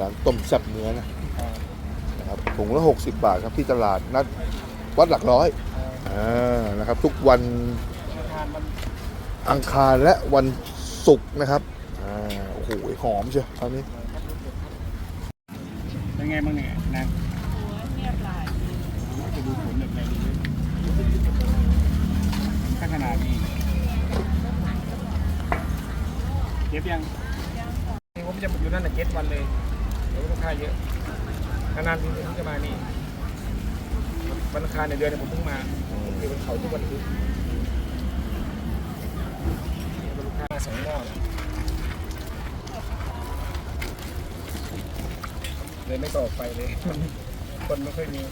ร้านต้มแซ่บเนื้อนะนะครับถุงละ 60 บาทครับที่ตลาดนัดวัดหลักร้อยอ่านะครับ ทุกวันทานมันอังคารและวันศุกร์นะครับอ่าโอ้โหหอมเชียวตอนนี้เป็นไงบ้างเนี่ยนางเงียบหลายจะดูผลแบบไหนดีเลยถ้าขนาดนี้เก็บยังผมจะอยู่นั่นแหละเจ็ดวันเลยเดี๋ยวลูกค้าเยอะนานๆทีผมจะมานี่วันอังคารในเดือนเนี่ยผมเพิ่งมาอยู่บนเขาทุกวันอาทิตย์ลูกค้าสองหม้อเลยไม่ต่อไปเลย คนไม่ค่อยมี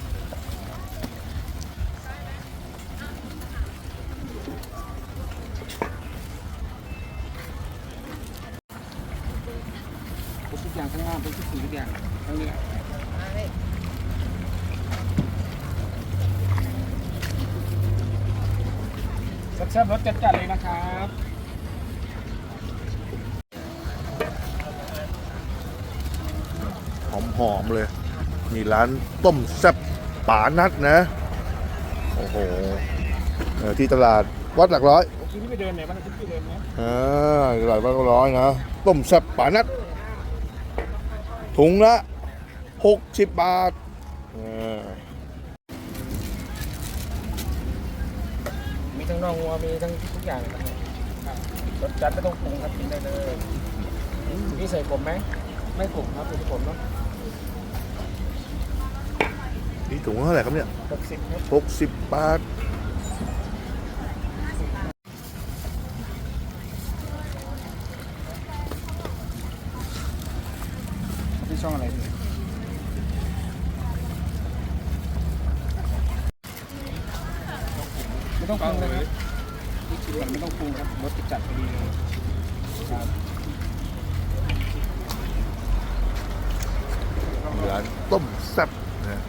ทุกอย่างข้างล่างเป็นทุกสิ่งทุกอย่างทั้งนี้แซ่บๆรสจัดๆเลยนะครับหอมๆเลยมีร้านต้มแซ่บป๋านัดนะ โอ้โหเออที่ตลาดวัดหลักร้อยผมคิดที่ไปเดินไหนบ้างคิดที่เดินไหมอ่าตลาดวัดหลักร้อยนะ ต้มแซ่บป๋านัด ถุงละ 60 บาทอ่ามีทั้งน่องวัวมีทั้งทุกอย่างเลยครับครับรสจัดไม่ต้องปรุงครับกินได้เลยนี่ใส่ผมไหมไม่ผมครับเป็นผมเนาะนี่ถุงเท่าไหร่ครับเนี่ยหกสิบครับ 60 บาท ที่ช่องอะไรพี่ไม่ต้องปรุงเลยครับที่ชิมมันไม่ต้องปรุงครับรสจัดพอดีเลยครับร้านต้มแซ่บนะ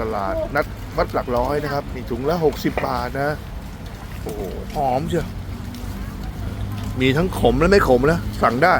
ตลาดนัดวัดหลักร้อยนะครับ มีถุงละ 60 บาทนะ โอ้โหหอมเชียวมีทั้งขมและไม่ขมนะ สั่งได้